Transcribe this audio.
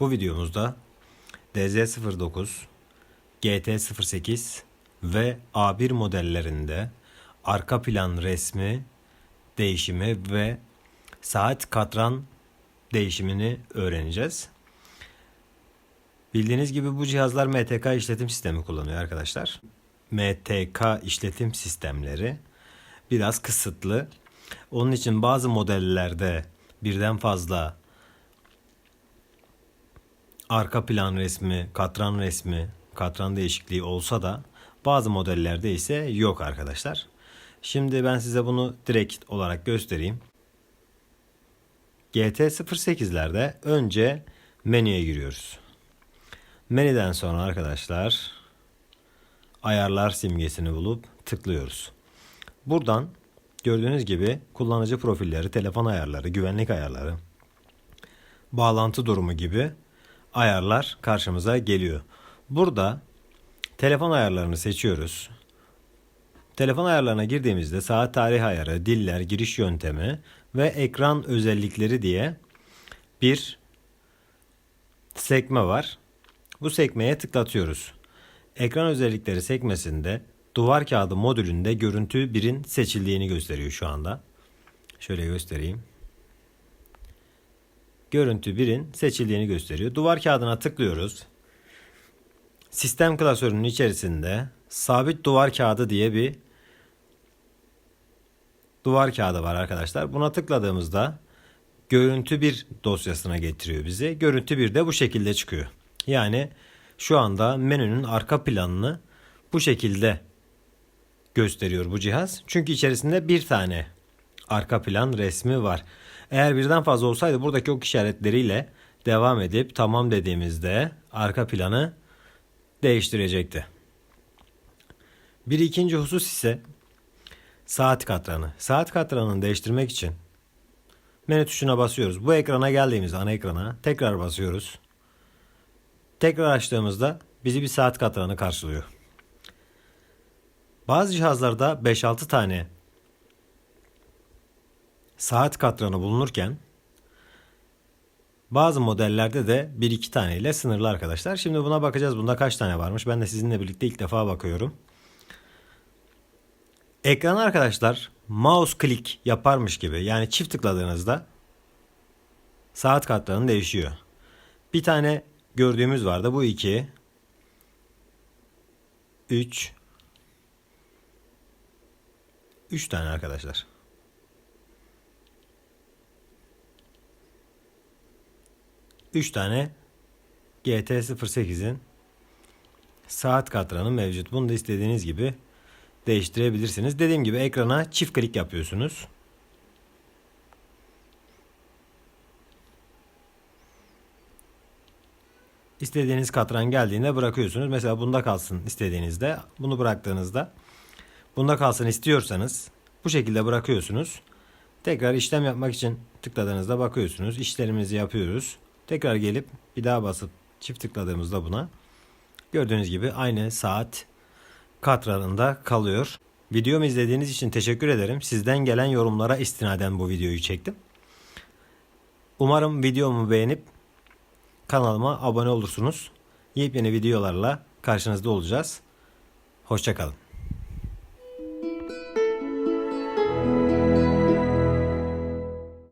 Bu videomuzda DZ09, GT08 ve A1 modellerinde arka plan resmi değişimi ve saat katran değişimini öğreneceğiz. Bildiğiniz gibi bu cihazlar MTK işletim sistemi kullanıyor arkadaşlar. MTK işletim sistemleri biraz kısıtlı. Onun için bazı modellerde birden fazla arka plan resmi, katran resmi, katran değişikliği olsa da bazı modellerde ise yok arkadaşlar. Şimdi ben size bunu direkt olarak göstereyim. GT08'lerde önce menüye giriyoruz. Menüden sonra arkadaşlar ayarlar simgesini bulup tıklıyoruz. Buradan gördüğünüz gibi kullanıcı profilleri, telefon ayarları, güvenlik ayarları, bağlantı durumu gibi ayarlar karşımıza geliyor. Burada telefon ayarlarını seçiyoruz. Telefon ayarlarına girdiğimizde saat tarih ayarı, diller, giriş yöntemi ve ekran özellikleri diye bir sekme var. Bu sekmeye tıklatıyoruz. Ekran özellikleri sekmesinde duvar kağıdı modülünde görüntü 1'in seçildiğini gösteriyor şu anda. Şöyle göstereyim. Görüntü 1'in seçildiğini gösteriyor. Duvar kağıdına tıklıyoruz. Sistem klasörünün içerisinde sabit duvar kağıdı diye bir duvar kağıdı var arkadaşlar. Buna tıkladığımızda görüntü 1 dosyasına getiriyor bizi. Görüntü 1 de bu şekilde çıkıyor. Yani şu anda menünün arka planını bu şekilde gösteriyor bu cihaz. Çünkü içerisinde bir tane arka plan resmi var. Eğer birden fazla olsaydı buradaki ok işaretleriyle devam edip tamam dediğimizde arka planı değiştirecekti. Bir ikinci husus ise saat katranı. Saat katranını değiştirmek için menü tuşuna basıyoruz. Bu ekrana geldiğimizde ana ekrana tekrar basıyoruz. Tekrar açtığımızda bizi bir saat katranı karşılıyor. Bazı cihazlarda 5-6 tane saat katranı bulunurken bazı modellerde de 1-2 tane ile sınırlı arkadaşlar. Şimdi buna bakacağız. Bunda kaç tane varmış? Ben de sizinle birlikte ilk defa bakıyorum. Ekran arkadaşlar mouse klik yaparmış gibi yani çift tıkladığınızda saat katranı değişiyor. Bir tane gördüğümüz vardı. Bu 2 3 3 tane arkadaşlar. Üç tane GT08'in saat katranı mevcut. Bunu da istediğiniz gibi değiştirebilirsiniz. Dediğim gibi ekrana çift klik yapıyorsunuz. İstediğiniz katran geldiğinde bırakıyorsunuz. Mesela bunda kalsın istediğinizde. Bunu bıraktığınızda bunda kalsın istiyorsanız bu şekilde bırakıyorsunuz. Tekrar işlem yapmak için tıkladığınızda bakıyorsunuz. İşlerimizi yapıyoruz. Tekrar gelip bir daha basıp çift tıkladığımızda buna gördüğünüz gibi aynı saat katranında kalıyor. Videomu izlediğiniz için teşekkür ederim. Sizden gelen yorumlara istinaden bu videoyu çektim. Umarım videomu beğenip kanalıma abone olursunuz. Yepyeni videolarla karşınızda olacağız. Hoşçakalın.